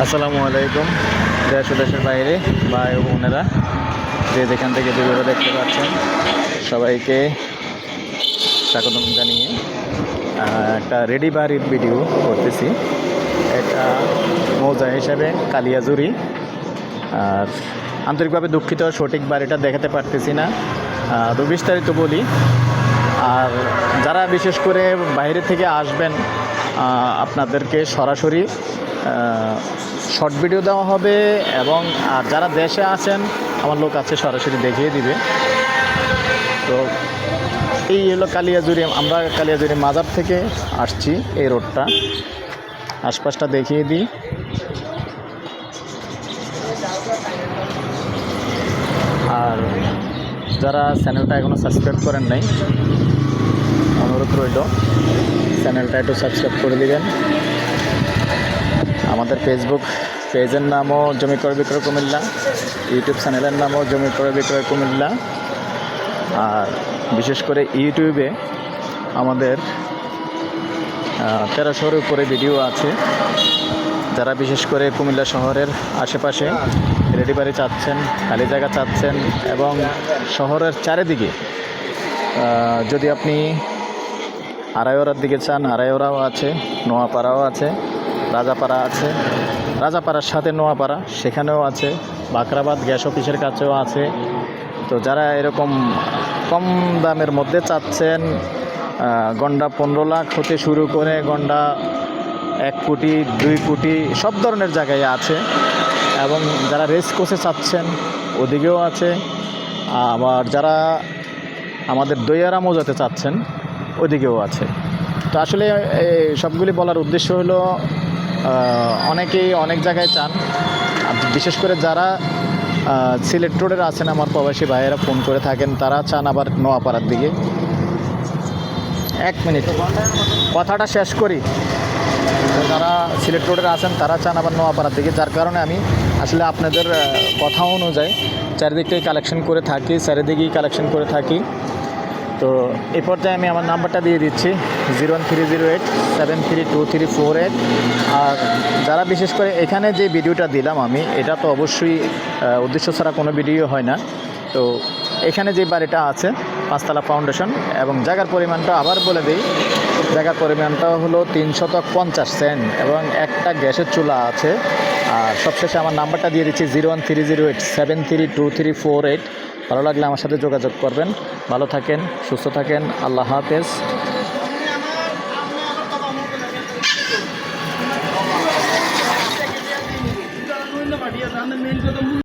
আসসালামু আলাইকুম, দেশ দেশের বাইরে ভাই বোনেরা। যে যেখান থেকে ভিডিওটা দেখতে পাচ্ছেন, সবাইকে স্বাগতম জানিয়ে একটা রেডি বাড়ির ভিডিও করতেছি। এটা মৌজা হিসাবে কালিয়াজুরি আর আন্তরিকভাবে দুঃখিত, সঠিক বাড়িটা দেখাতে পারতেছি না। তো বিস্তারিত বলি। আর যারা বিশেষ করে বাইরে থেকে আসবেন আপনাদেরকে সরাসরি শর্ট ভিডিও দেওয়া হবে এবং, আর যারা দেশে আছেন, আমার লোক আছে, সরাসরি দেখিয়ে দিবে। তো, এই হলো কালিয়াজুরি আমরা কালিয়াজুরি মাজার থেকে আসছি এই রোডটা আশপাশটা দেখিয়ে দিই। আর যারা চ্যানেলটা এখনও সাবস্ক্রাইব করেন নাই, অনুরোধ রইল চ্যানেলটা একটু সাবস্ক্রাইব করে দিবেন। আমাদের ফেসবুক পেজের নামও জমি ক্রয় বিক্রয় কুমিল্লা ইউটিউব চ্যানেলের নামও জমি ক্রয় বিক্রয় কুমিল্লা, আর বিশেষ করে ইউটিউবে আমাদের তেরোশোর উপরে ভিডিও আছে। যারা বিশেষ করে কুমিল্লা শহরের আশেপাশে রেডি বাড়ি চাচ্ছেন, খালি জায়গা চাচ্ছেন এবং শহরের চারিদিকে যদি আপনি আড়াইওড়ার দিকে চান, আড়াইওড়াও আছে, নোয়াপাড়াও আছে রাজাপাড়া আছে। রাজাপাড়ার সাথে নোয়াপাড়া, সেখানেও আছে। বাকরাবাদ গ্যাস অফিসের কাছেও আছে। তো যারা এরকম কম দামের মধ্যে চাচ্ছেন গন্ডা পনেরো লাখ হতে শুরু করে গন্ডা এক কোটি, দুই কোটি, সব ধরনের জায়গায় আছে। এবং যারা রেস কোর্সে চাচ্ছেন, ওদিকেও আছে। আবার যারা আমাদের দইয়ারা মজাতে চাচ্ছেন, ওদিকেও আছে। তো আসলে সবগুলি বলার উদ্দেশ্য হলো অনেকেই অনেক জায়গায় চান। বিশেষ করে যারা সিলেট রোডের আছেন আমার প্রবাসী ভাইয়েরা, ফোন করে থাকেন, তারা চান আবার নোয়াপাড়ার দিকে। এক মিনিট। কথাটা শেষ করি। যারা সিলেট রোডের আছেন, তারা চান আবার নোয়াপাড়ার দিকে। যার কারণে আমি আসলে আপনাদের কথা অনুযায়ী চারিদিকটাই কালেকশন করে থাকি, চারিদিকেই কালেকশন করে থাকি। তো এই পর্যায়ে আমি আমার নাম্বারটা দিয়ে দিচ্ছি, zero one three zero eight seven three two three four eight. আর যারা বিশেষ করে এখানে যে ভিডিওটা দিলাম আমি, এটা তো অবশ্যই উদ্দেশ্য ছাড়া কোনো ভিডিও হয় না। তো এখানে যে বাড়িটা আছে, পাঁচতলা ফাউন্ডেশন, এবং জায়গার পরিমাণটা আবার বলে দিই, জায়গার পরিমাণটা হলো তিনশত পঞ্চাশ সেন্ট, এবং একটা গ্যাসের চুলা আছে। আর সবশেষে আমার নাম্বারটা দিয়ে দিচ্ছি, zero one three zero eight seven three two three four eight. ভালো লাগলে আমার সাথে যোগাযোগ করবেন। ভালো থাকেন সুস্থ থাকেন। আল্লাহ হাফেজ।